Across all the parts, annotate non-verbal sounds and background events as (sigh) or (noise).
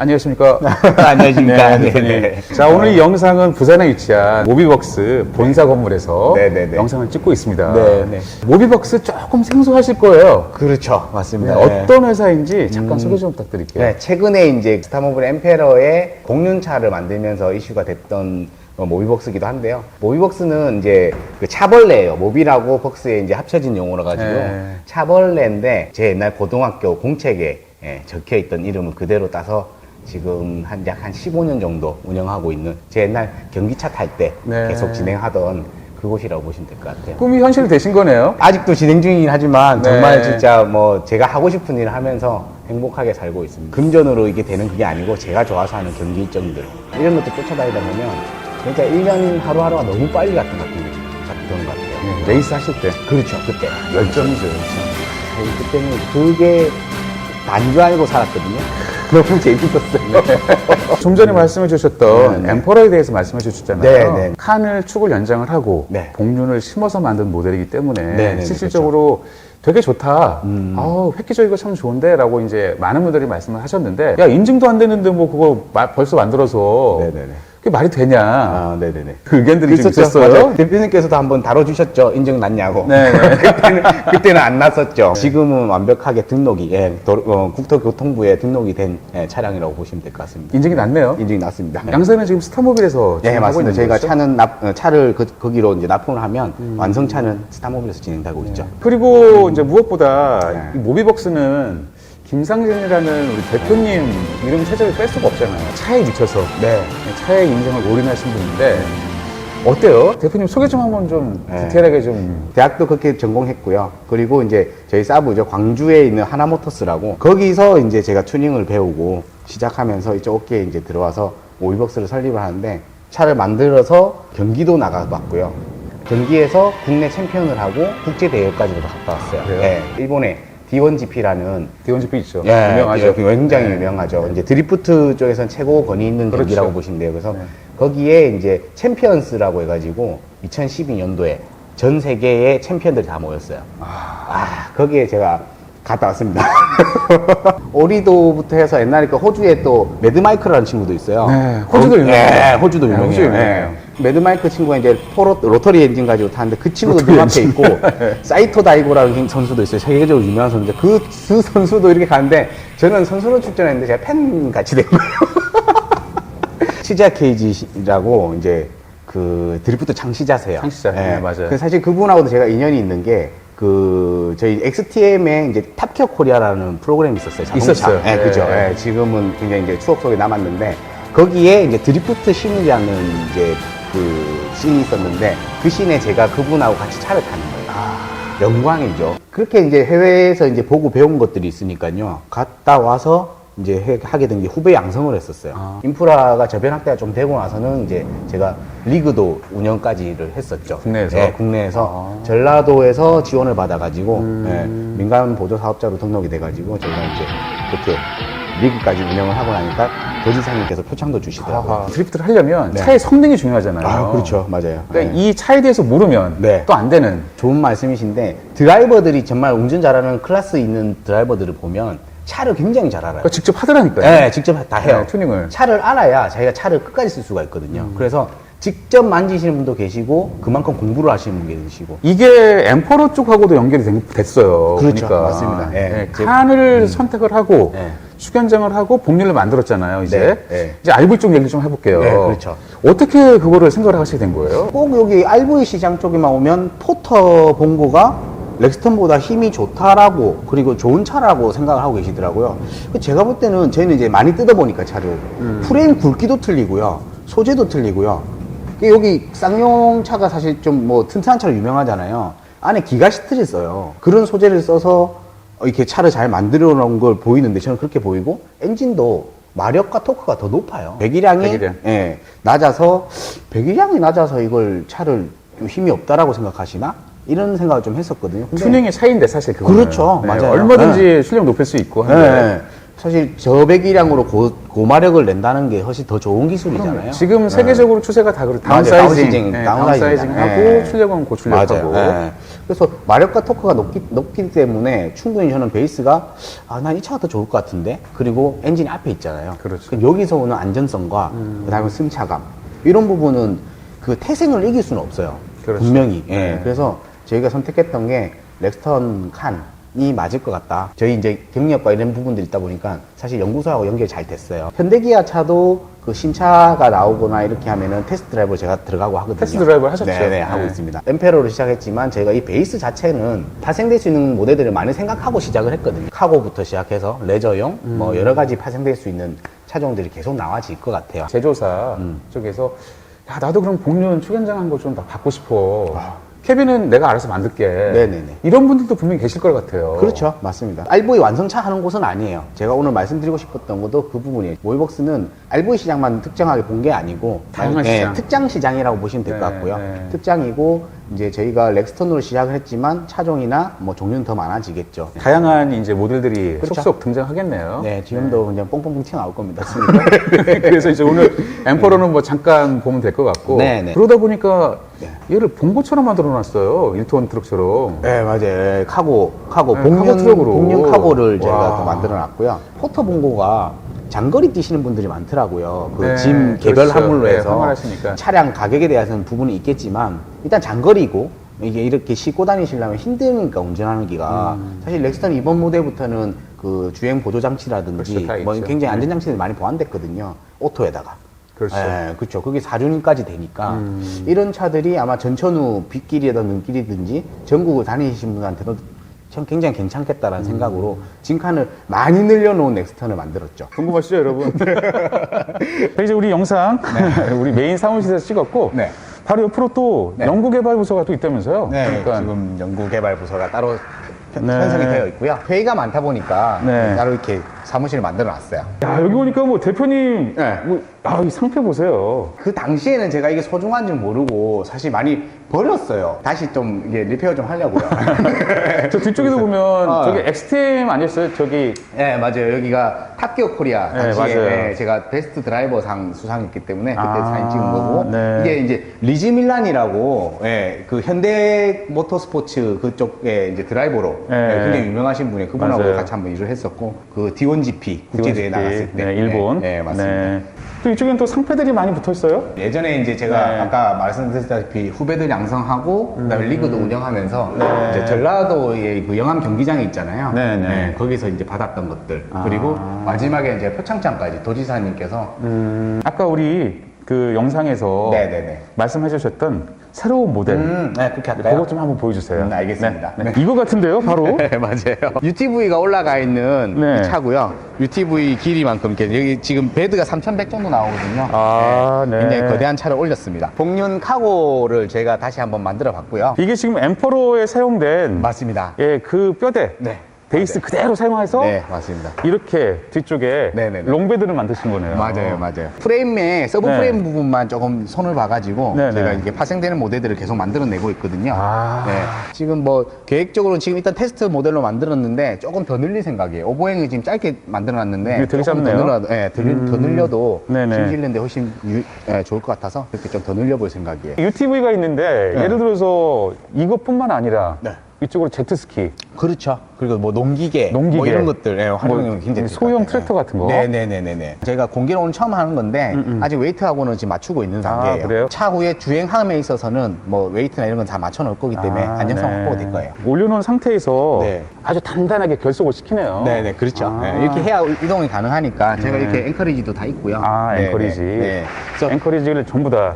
안녕하십니까. (laughs) 안녕하십니까. 네, 대표님. 네네. 자, 오늘 이 영상은 부산에 위치한 모비벅스 본사 건물에서 네 네 네. 영상을 찍고 있습니다. 네 네. 모비벅스 조금 생소하실 거예요. 그렇죠. 네, 맞습니다. 어떤 회사인지 잠깐 소개 좀 부탁드릴게요. 네, 최근에 이제 스타모빌 엠페러의 공륜차를 만들면서 이슈가 됐던 어, 모비벅스기도 한데요. 모비벅스는 이제 그 차벌레예요. 모비라고 벅스에 이제 합쳐진 용어라 가지고 네. 차벌레인데 제 옛날 고등학교 공책에 예, 적혀 있던 이름을 그대로 따서 지금 한 약 한 15년 정도 운영하고 있는 제 옛날 경기차 탈 때 네. 계속 진행하던 그곳이라고 보시면 될 것 같아요. 꿈이 현실이 되신 거네요. 아직도 진행 중이긴 하지만 네. 정말 진짜 뭐 제가 하고 싶은 일을 하면서 행복하게 살고 있습니다. 금전으로 이게 되는 그게 아니고 제가 좋아서 하는 경기 일정들 이런 것도 쫓아다니다 보면 진짜 1년 하루하루가 너무 빨리 갔던 것 같은 그런 것 같아요. 네, 레이스 하실 때. 그렇죠. 그때. 열정이죠, 열정. 아, 그때는 그게 난 줄 알고 살았거든요. 너무 (laughs) 재밌었어요. (laughs) 좀 전에 말씀해 주셨던 네, 네. 엠퍼러에 대해서 말씀해 주셨잖아요. 네, 네. 칸을 축을 연장을 하고 네. 복륜을 심어서 만든 모델이기 때문에 네, 네, 네, 실질적으로 되게 좋다. 음. 아우, 획기적이고 참 좋은데 라고 이제 많은 분들이 말씀을 하셨는데 야 인증도 안 되는데 뭐 그거 마- 벌써 만들어서 네네네. 그게 말이 되냐? 아, 네네네. 그 의견들이 좀 있었죠. 있었어요. 맞아요. 대표님께서도 한번 다뤄주셨죠. 인증 났냐고. 네, 네. (laughs) 그때는, 그때는 안 났었죠. 지금은 완벽하게 등록이, 예, 도- 어, 국토교통부에 등록이 된 예, 차량이라고 보시면 될 것 같습니다. 인증이 났네요. 인증이 났습니다. 양산은 지금 스타모빌에서 네, 맞습니다. 저희가? 차는 납, 어, 차를 그, 거기로 이제 납품을 하면 음. 완성차는 스타모빌에서 진행되고 있죠. 그리고 이제 무엇보다 네. 이 모비벅스는 김상진이라는 우리 대표님 이름 체제를 뺄 수가 없잖아요. 차에 미쳐서 네. 차에 인생을 올인하신 분인데 어때요? 대표님 소개 좀 한번 좀 네. 디테일하게 좀 대학도 그렇게 전공했고요. 그리고 이제 저희 사부죠. 광주에 있는 하나모터스라고 거기서 이제 제가 튜닝을 배우고 시작하면서 이쪽 업계에 이제 들어와서 오이벅스를 설립을 하는데 차를 만들어서 경기도 나가봤고요. 경기에서 국내 챔피언을 하고 국제 대회까지도 갔다 왔어요. 그래요? 네, 일본의 D1GP라는 디온지피 있죠. 예, 유명하죠. 굉장히 네. 유명하죠. 이제 드리프트 쪽에서는 최고 권위 있는 그렇죠. 경기라고 보시면 돼요. 그래서 네. 거기에 이제 챔피언스라고 해가지고 2012년도에 전 세계의 챔피언들이 다 모였어요. 아, 거기에 제가 갔다 왔습니다. (laughs) 오리도부터 해서 옛날에 그 호주에 또 매드마이크라는 친구도 있어요. 네, 호주도 거- 유명해요. 네, 호주도 네, 유명해요. 호주 유명해요. 네. 매드마이크 친구가 이제 포로, 로터리 엔진 가지고 타는데 그 친구도 눈앞에 있고, 사이토 다이고라는 선수도 있어요. 세계적으로 유명한 선수인데, 그, 그 선수도 이렇게 가는데, 저는 선수로 출전했는데 제가 팬 같이 된 거예요. (laughs) 치자 케이지라고 이제 그 드리프트 창시자세요. 창시자, 네, 맞아요. 그 사실 그분하고도 제가 인연이 있는 게, 그, 저희 XTM에 이제 탑키어 코리아라는 프로그램이 있었어요. 자동차. 있었어요. 네, 네. 그죠. 예, 지금은 굉장히 이제 추억 속에 남았는데, 거기에 이제 드리프트 씬이라는 이제 그 씬이 있었는데, 그 씬에 제가 그분하고 같이 차를 타는 거예요. 영광이죠. 그렇게 이제 해외에서 이제 보고 배운 것들이 있으니까요. 갔다 와서 이제 해- 하게 된 게 후배 양성을 했었어요. 아. 인프라가 저변 확대가 좀 되고 나서는 이제 제가 리그도 운영까지를 했었죠. 국내에서? 네, 국내에서 아. 전라도에서 지원을 받아가지고 음. 네, 민간 보조 사업자로 등록이 돼가지고 저희가 이제 그렇게 리그까지 운영을 하고 나니까 도지사님께서 표창도 주시더라고요. 아하, 드리프트를 하려면 네. 차의 성능이 중요하잖아요. 아, 그렇죠. 맞아요. 그러니까 네. 이 차에 대해서 모르면 네. 또 안 되는 좋은 말씀이신데 드라이버들이 정말 운전 잘하는 클래스 있는 드라이버들을 보면 차를 굉장히 잘 알아요. 그거 직접 하더라니까요. 네, 직접 다 해요. 네, 튜닝을. 차를 알아야 자기가 차를 끝까지 쓸 수가 있거든요. 그래서 직접 만지시는 분도 계시고 그만큼 공부를 하시는 분도 계시고 이게 엠퍼러 쪽하고도 연결이 된- 됐어요. 그렇죠. 그러니까. 맞습니다. 예. 예, 제- 칸을 선택을 하고 예. 축연장을 하고 복륜을 만들었잖아요. 이제 네, 네. 이제 RV 쪽 얘기 좀 해볼게요. 네, 그렇죠. 어떻게 그거를 생각을 하시게 된 거예요? 꼭 여기 RV 시장 쪽에만 오면 포터 본고가 렉스턴보다 힘이 좋다라고 그리고 좋은 차라고 생각을 하고 계시더라고요. 제가 볼 때는 저희는 이제 많이 뜯어보니까 차를 프레임 굵기도 틀리고요, 소재도 틀리고요. 여기 쌍용 차가 사실 좀 뭐 튼튼한 차로 유명하잖아요. 안에 기가 시트를 써요. 그런 소재를 써서 이렇게 차를 잘 만들어 놓은 걸 보이는데 저는 그렇게 보이고 엔진도 마력과 토크가 더 높아요. 배기량이 배기량. 예, 낮아서 배기량이 낮아서 이걸 차를 좀 힘이 없다라고 생각하시나 이런 생각을 좀 했었거든요. 근데 튜닝의 차이인데 사실 그거 그렇죠. 맞아요. 얼마든지 출력 높일 수 있고 예, 한데 예. 사실 저배기량으로 고, 고마력을 낸다는 게 훨씬 더 좋은 기술이잖아요. 지금 세계적으로 추세가 다 그렇 맞아요. 다운사이징, 다운사이징, 네, 다운사이징. 다운사이징 하고 예. 출력은 고출력하고 예. 그래서 마력과 토크가 높기, 높기 때문에 충분히 저는 베이스가 아, 난 이 차가 더 좋을 것 같은데 그리고 엔진이 앞에 있잖아요. 그렇죠. 그럼 여기서 오는 안전성과 그다음에 승차감 이런 부분은 그 태생을 이길 수는 없어요. 그렇죠. 분명히. 예. 네. 그래서 저희가 선택했던 게 렉스턴 칸 이 맞을 것 같다. 저희 이제 경력과 이런 부분들이 있다 보니까 사실 연구소하고 연결이 잘 됐어요. 현대기아 차도 그 신차가 나오거나 이렇게 하면은 테스트 드라이브 제가 들어가고 하거든요. 테스트 드라이브를 하셨죠? 네, 네, 하고 네. 있습니다. 엠페로로 시작했지만 저희가 이 베이스 자체는 파생될 수 있는 모델들을 많이 생각하고 시작을 했거든요. 카고부터 시작해서 레저용, 음. 뭐 여러 가지 파생될 수 있는 차종들이 계속 나와질 것 같아요. 제조사 음. 쪽에서 야 나도 그럼 복륜 축연장 한 거좀 받고 싶어. 캐비는 내가 알아서 만들게. 네네네. 이런 분들도 분명히 계실 것 같아요. 그렇죠. 맞습니다. RV 완성차 하는 곳은 아니에요. 제가 오늘 말씀드리고 싶었던 것도 그 부분이에요. 모이벅스는 RV 시장만 특정하게 본 게 아니고 다양한 예, 시장. 특장 시장이라고 보시면 될 것 네, 같고요. 네. 특장이고 이제 저희가 렉스턴으로 시작을 했지만 차종이나 뭐 종류는 더 많아지겠죠. 다양한 이제 모델들이 그렇죠. 속속 등장하겠네요. 네, 지금도 그냥 뽕뽕뽕 튀어나올 겁니다. (laughs) 그래서 이제 오늘 (laughs) 엠퍼러는 뭐 잠깐 보면 될 것 같고 네, 네. 그러다 보니까 네. 얘를 본거처럼 만들어 놨어요. 1톤 트럭처럼. 네, 맞아요. 카고, 카고, 네, 복륜, 카고 트럭으로. 복륜 카고를 저희가 와. 또 만들어 놨고요. 포터 봉고가 장거리 뛰시는 분들이 많더라고요. 그 네, 짐 개별 그렇죠. 화물로 네, 해서 화물하시니까. 차량 가격에 대해서는 부분이 있겠지만 일단 장거리고 이게 이렇게 싣고 다니시려면 힘드니까 운전하는 기가 사실 렉스턴 이번 모델부터는 그 주행 보조 장치라든지 음. 그렇죠, 다뭐 있죠. 굉장히 안전 장치들이 많이 보완됐거든요. 오토에다가. 그렇죠. 예, 그렇죠. 그게 4륜까지 되니까 음. 이런 차들이 아마 전천후 빗길이든 눈길이든지 전국을 다니시는 분한테도 참 굉장히 괜찮겠다라는 음. 생각으로 진칸을 많이 늘려놓은 넥스턴을 만들었죠. 궁금하시죠, 여러분? 자, (laughs) 이제 우리 영상, (laughs) 우리 메인 사무실에서 찍었고, 네. 바로 옆으로 또 네. 연구개발 부서가 또 있다면서요? 그러니까 지금 연구개발 부서가 따로 편- 네. 편성이 되어 있고요. 회의가 많다 보니까 네. 따로 이렇게 사무실을 만들어 놨어요. 야, 여기 오니까 뭐 대표님, 네. 뭐, 아, 이 상표 보세요. 그 당시에는 제가 이게 소중한 줄 모르고 사실 많이 버렸어요. 다시 좀 이게 리페어 좀 하려고요. (laughs) 저 뒤쪽에도 보면 아. 저기 엑스팀 아니었어요? 저기 네, 맞아요. 여기가 탑기어 코리아 네, 당시에 맞아요. 네, 제가 베스트 드라이버상 수상했기 때문에 그때 아, 사진 찍은 거고 네. 이게 이제 리지 밀란이라고 예, 그 현대 모터스포츠 그쪽에 이제 드라이버로 네. 예, 굉장히 유명하신 분이 그분하고 맞아요. 같이 한번 일을 했었고 그 D1GP 국제대회 나갔을 때 네, 일본. 네, 네, 맞습니다. 네. 또 이쪽엔 또 상패들이 많이 붙어 있어요? 예전에 이제 제가 네. 아까 말씀드렸다시피 후배들 양성하고 그다음에 리그도 운영하면서 이제 전라도의 그 영암 경기장이 있잖아요. 네, 네. 거기서 이제 받았던 것들 아. 그리고 마지막에 이제 표창장까지 도지사님께서 음, 아까 우리 그 영상에서 네네네. 말씀해 주셨던 새로운 모델. 음, 네 그렇게 할까요? 그거 좀 한번 보여주세요. 음, 알겠습니다. 네, 네. 네. 이거 같은데요, 바로? (laughs) 네, 맞아요. UTV가 올라가 있는 네. 이 차고요. UTV 길이만큼 이렇게 여기 지금 베드가 3,100 정도 나오거든요. 아, 네. 굉장히 거대한 차를 올렸습니다. 복륜 카고를 제가 다시 한번 만들어 봤고요. 이게 지금 엠퍼로에 사용된 맞습니다. 예, 그 뼈대. 네. 베이스 그대로 사용해서 네, 맞습니다. 이렇게 뒤쪽에 네네네. 롱베드를 만드신 거네요. 맞아요, 맞아요. 프레임에 서브 네. 프레임 부분만 조금 손을 봐가지고 네네. 제가 이게 파생되는 모델들을 계속 만들어내고 있거든요. 아. 네. 지금 뭐 계획적으로는 지금 일단 테스트 모델로 만들었는데 조금 더 늘릴 생각이에요. 오보행을 지금 짧게 만들어놨는데 되게 조금 더 짧네요. 늘려도, 네, 더, 늘- 더 늘려도 네네. 심실는데 훨씬 유- 네, 좋을 것 같아서 이렇게 좀 더 늘려볼 생각이에요. UTV가 있는데 네. 예를 들어서 이것뿐만 아니라 네. 이쪽으로 제트스키 그렇죠. 그리고 뭐 농기계, 농기계. 뭐 이런 것들 예, 활용이 뭐 굉장히 소형. 트랙터 같은 거? 네네네네. 제가 공개를 오늘 처음 하는 건데 아직 웨이트하고는 지금 맞추고 있는 단계예요. 아, 그래요? 차후에 주행함에 있어서는 뭐 웨이트나 이런 건 다 맞춰 놓을 거기 때문에 아, 안정성 네. 확보가 될 거예요. 올려놓은 상태에서 네. 아주 단단하게 결속을 시키네요. 네네 그렇죠. 아. 네, 이렇게 해야 이동이 가능하니까 제가 네. 이렇게 앵커리지도 다 있고요. 아, 네, 앵커리지. 네, 네. 그래서 앵커리지를 전부 다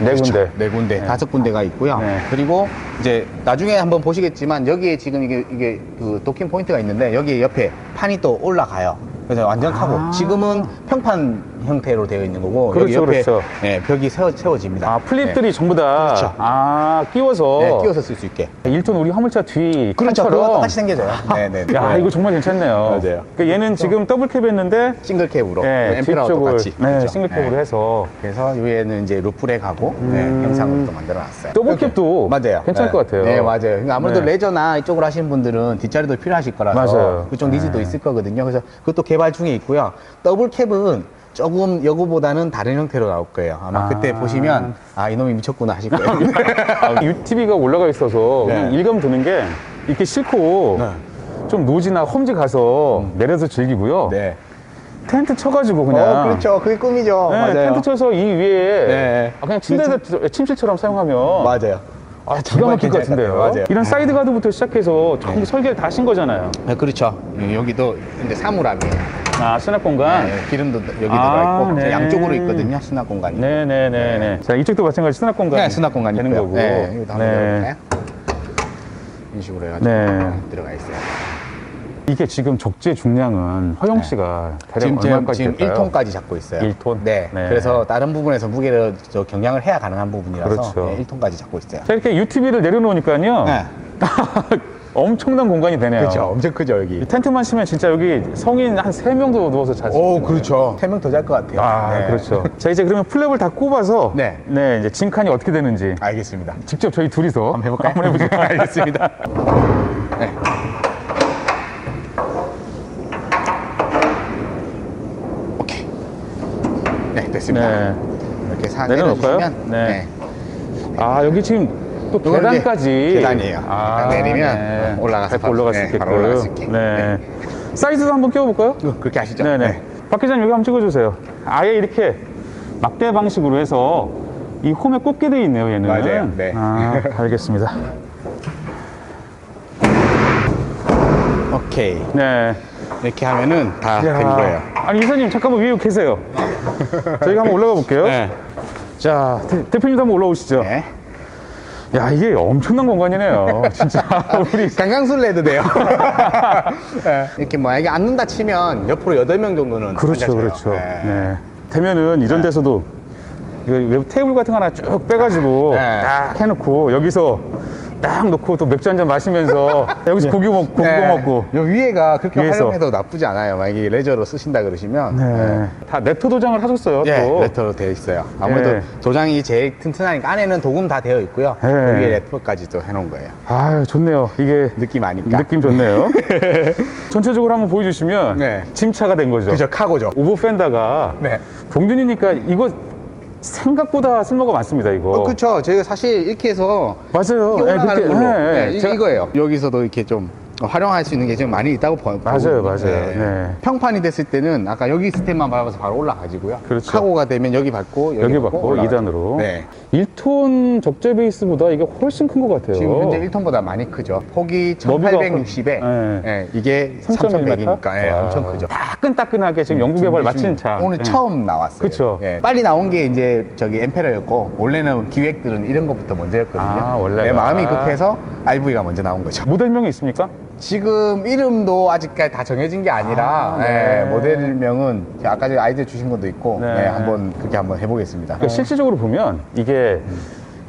네 음. 군데. 네 군데, 다섯 군데가 있고요. 네. 그리고 이제 나중에 한번 보시겠지만 여기에 지금 이게 이게 그 도킹 포인트가 있는데 여기 옆에 판이 또 올라가요. 그래서 완전 카고. 아. 지금은 평판 형태로 되어 있는 거고 그렇죠, 여기 옆에 그렇죠. 네, 벽이 세워, 세워집니다. 아, 플립들이 전부 다. 그렇죠. 아, 끼워서. 네, 끼워서 쓸 수 있게. 1톤 우리 화물차 뒤. 그렇죠. 그거 똑같이 생겨져요. 네, 네. 야, 네. 이거 정말 괜찮네요. 맞아요. 그러니까 얘는 지금 더블 캡 했는데. 싱글 캡으로 네, 뒤쪽을. 똑같이. 네, 그렇죠. 싱글 캡으로 네. 해서. 그래서 위에는 이제 루프렉하고 네, 형상으로 또 만들어놨어요. 더블 캡도 맞아요. 괜찮을 네. 것 같아요. 네, 맞아요. 그러니까 아무래도 네. 레저나 이쪽으로 하시는 분들은 뒷자리도 필요하실 거라서 맞아요. 그쪽 니즈도 네. 있을 거거든요. 그래서 그것도 개발 중에 있고요. 더블 캡은 조금 여구보다는 다른 형태로 나올 거예요. 아마 아. 그때 보시면 아 이놈이 미쳤구나 하실 거예요. (laughs) 아, UTV가 올라가 있어서 네. 그냥 일감 도는 게 이렇게 싫고 네. 좀 노지나 험지 가서 내려서 즐기고요. 네. 텐트 쳐가지고 그냥. 어, 그렇죠. 그게 꿈이죠. 네, 맞아요. 텐트 쳐서 이 위에 네. 아, 그냥 침대 침실처럼 사용하면 맞아요. 아, 기가 정말 막힐 것 괜찮을 같은데요. 것 같아요. 맞아요. 이런 사이드 가드부터 시작해서 전부 설계를 다 하신 거잖아요. 네, 그렇죠. 여기도 근데 사물함이에요. 아, 수납 공간. 네, 기름도 여기 아, 들어있고 네. 양쪽으로 있거든요. 수납 공간이. 네네 네 네. 자, 이쪽도 마찬가지 수납 공간. 네, 수납 공간이 되는 있고요. 거고. 네, 이것도 한번 네. 열어볼까요? 이런 식으로 해가지고 네. 들어가 있어요. 이게 지금 적재 중량은 허영 씨가 대략 지금, 지금, 얼마까지 지금 될까요? 1톤까지 잡고 있어요. 1톤? 네. 네. 그래서 다른 부분에서 무게를 저 경량을 해야 가능한 부분이라서 그렇죠. 네, 1톤까지 잡고 있어요. 자, 이렇게 UTV를 내려놓으니까요. 네. (laughs) 엄청난 공간이 되네요. 그렇죠. 엄청 크죠, 여기. 이 텐트만 치면 진짜 여기 성인 한 세명도 누워서 잘 수 있어요. 오, 그렇죠. 3명 더 잘 것 같아요. 아, 네. 그렇죠. (laughs) 자, 이제 그러면 플랩을 다 꼽아서 네. 네, 이제 진칸이 어떻게 되는지 알겠습니다. 직접 저희 둘이서 한번 해볼까요? 한번 해보죠. (laughs) 알겠습니다. 네. 오케이. 네, 됐습니다. 네. 이렇게 사 내려놓을까요? 내려주시면 네. 아, 여기 지금 또 계단까지 계단이에요. 아, 내리면 올라가서 밟고 올라갈 수 네, 있게끔. 바로 올라갈 수 있게. 네. 사이즈도 한번 끼워볼까요? 어, 그렇게 하시죠. 네네. 박 기자님 여기 한번 찍어주세요. 아예 이렇게 막대 방식으로 해서 이 홈에 꽂게 돼 있네요, 얘는. 맞아요. 네. 아, 알겠습니다. (laughs) 오케이. 네. 이렇게 하면은 다 야. 된 거예요. 아니, 이사님 잠깐만 위에 계세요. 저희가 한번 올라가 볼게요. (laughs) 네. 자, 대, 대표님도 한번 올라오시죠. 네. 야, 이게 엄청난 공간이네요. (laughs) 진짜. 우리. 강강술래 해도 돼요. (laughs) 네. 이렇게 뭐 이게 앉는다 치면 옆으로 8명 정도는 그렇죠, 앉아줘요. 그렇죠. 네. 네. 되면은 이런 데서도 이거 외부 테이블 같은 거 하나 쭉 빼가지고 네. 딱 해놓고 여기서 딱 놓고 또 맥주 한 잔 마시면서 (laughs) 여기서 고기 먹고 고기 네. 먹고 요 위에가 그렇게 위에서. 활용해도 나쁘지 않아요. 만약에 레저로 쓰신다 그러시면. 네. 다 네트 도장을 하셨어요 예, 또 레터로 되어 있어요. 아무래도 네. 도장이 제일 튼튼하니까 안에는 도금 다 되어 있고요. 네. 위에 레터까지 또 해놓은 거예요. 아유 좋네요 이게 느낌 아니까. 느낌 좋네요 (laughs) 전체적으로 한번 보여주시면 네. 짐차가 된 거죠 그죠, 카고죠. 오버 펜더가 네. 봉준이니까 이거 생각보다 쓸모가 많습니다 이거 어, 그쵸. 저희가 사실 이렇게 해서 맞아요 이렇게 네, 올라가는 걸로. 네, 네, 이- 제가- 이거예요. 여기서도 이렇게 좀 활용할 수 있는 게 좀 많이 있다고 보- 보고 맞아요, 맞아요. 네. 평판이 됐을 때는 아까 여기 스텝만 밟아서 바로 올라가지고요. 그렇죠. 카고가 되면 여기 밟고 여기, 여기 밟고 받고 올라가요. 2단으로 네. 1톤 적재 베이스보다 이게 훨씬 큰 것 같아요 지금 현재 1톤보다 많이 크죠. 폭이 너비가 1860에 네. 이게 3.1m? 3100이니까 예, 와. 엄청 크죠. 따끈따끈하게 지금 연구 개발 마친 차 오늘 네. 처음 나왔어요. 그쵸. 예. 빨리 나온 게 이제 저기 엠페러였고 원래는 기획들은 이런 것부터 먼저였거든요. 아, 원래가. 네, 마음이 급해서 RV가 먼저 나온 거죠. 모델명이 있습니까? 지금 이름도 아직까지 다 정해진 게 아니라 아, 네. 예, 모델명은 아까 전에 아이디어 주신 것도 있고 네. 예, 한번 그렇게 한번 해보겠습니다. 그러니까 실질적으로 보면 이게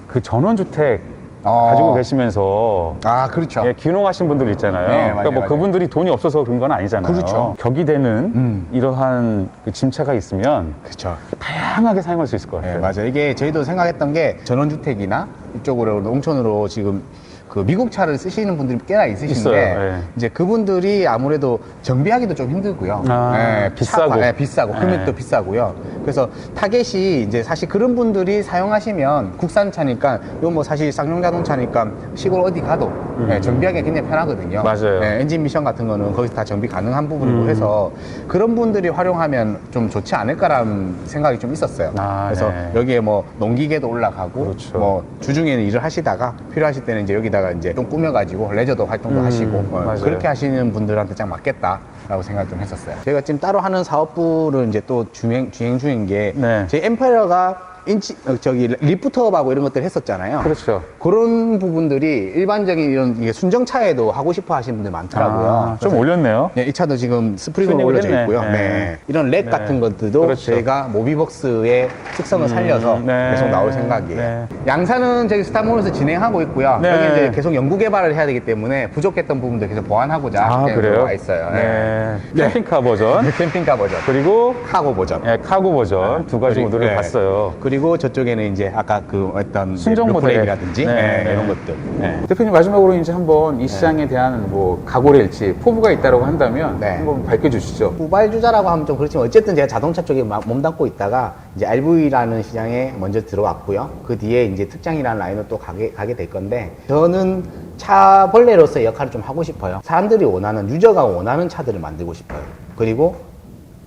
그 전원주택 어. 가지고 계시면서 아 그렇죠. 예, 귀농하신 분들 있잖아요. 네, 그러니까 맞아요, 뭐 맞아요. 그분들이 돈이 없어서 그런 건 아니잖아요. 그렇죠. 격이 되는 음. 이러한 그 짐차가 있으면 그렇죠. 다양하게 사용할 수 있을 것 네, 같아요. 맞아요. 이게 저희도 생각했던 게 전원주택이나 이쪽으로 농촌으로 지금 그 미국 차를 쓰시는 분들이 꽤나 있으신데 예. 이제 그분들이 아무래도 정비하기도 좀 힘들고요. 아, 예, 비싸고. 차, 예, 비싸고 금액도 예. 비싸고요. 그래서 타겟이 이제 사실 그런 분들이 사용하시면 국산차니까 이거 뭐 사실 쌍용 자동차니까 시골 어디 가도 예, 정비하기 굉장히 편하거든요. 음. 맞아요. 예, 엔진 미션 같은 거는 거기서 다 정비 가능한 부분이고 음. 해서 그런 분들이 활용하면 좀 좋지 않을까라는 생각이 좀 있었어요. 아, 그래서 네. 여기에 뭐 농기계도 올라가고 그렇죠. 뭐 주중에는 일을 하시다가 필요하실 때는 이제 여기다가 이제 좀 꾸며가지고 레저도 활동도 음, 하시고 어, 맞아요. 그렇게 하시는 분들한테 딱 맞겠다라고 생각 좀 했었어요. 저희가 지금 따로 하는 사업부를 이제 또 주행 주행 중인 게 네. 저희 엠페러가 인치 어, 저기 리프트업하고 이런 것들 했었잖아요. 그렇죠. 그런 부분들이 일반적인 이런 이게 순정차에도 하고 싶어 하시는 분들 많더라고요. 아, 좀 올렸네요. 네, 이 차도 지금 스프링으로 올려져 했네. 있고요. 네. 네. 이런 렉 네. 같은 것들도 그렇죠. 저희가 모비벅스의 특성을 살려서 네. 계속 나올 생각이에요. 네. 양산은 저희 스타모에서 진행하고 있고요. 네. 여기 이제 계속 연구 개발을 해야 되기 때문에 부족했던 부분들 계속 보완하고자 아, 이렇게 그래요? 와 있어요. 네. 네. 캠핑카 버전. (laughs) 캠핑카 버전, 그리고 카고 버전. 예, 카고 버전 두 가지 모델을 네. 봤어요. 그리고 저쪽에는 이제 아까 그 어떤 순정 이제 모델. 루프렉이라든지 네, 네, 네. 이런 것들. 네. 대표님 마지막으로 이제 한번 이 시장에 대한 뭐 각오랄지 포부가 있다고 한다면 네. 한번 밝혀주시죠. 후발주자라고 하면 좀 그렇지만 어쨌든 제가 자동차 쪽에 마- 몸담고 있다가 이제 RV라는 시장에 먼저 들어왔고요. 그 뒤에 이제 특장이라는 라인으로 또 가게, 가게 될 건데 저는 차 벌레로서의 역할을 좀 하고 싶어요. 사람들이 원하는, 유저가 원하는 차들을 만들고 싶어요. 그리고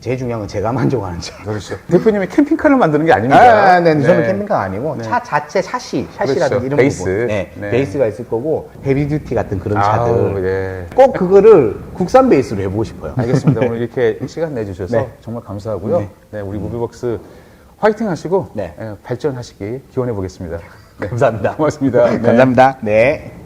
제일 중요한 건 제가 만족하는 차. 그렇죠. (laughs) 대표님이 캠핑카를 만드는 게 아닙니다. 아, 네, 저는 캠핑카 아니고 네. 차 자체 샤시, 샤시라든지 그렇죠. 이런 베이스. 부분, 네, 네. 베이스가 있을 거고 헤비듀티 같은 그런 차들 아우, 예. 꼭 그거를 국산 베이스로 해보고 싶어요. 알겠습니다. 오늘 이렇게 시간 내주셔서 네. 정말 감사하고요. 네. 네. 우리 무비벅스 화이팅 하시고 네. 예, 발전하시기 기원해 보겠습니다. 네. 감사합니다. 고맙습니다. 네. 감사합니다. 네. (laughs)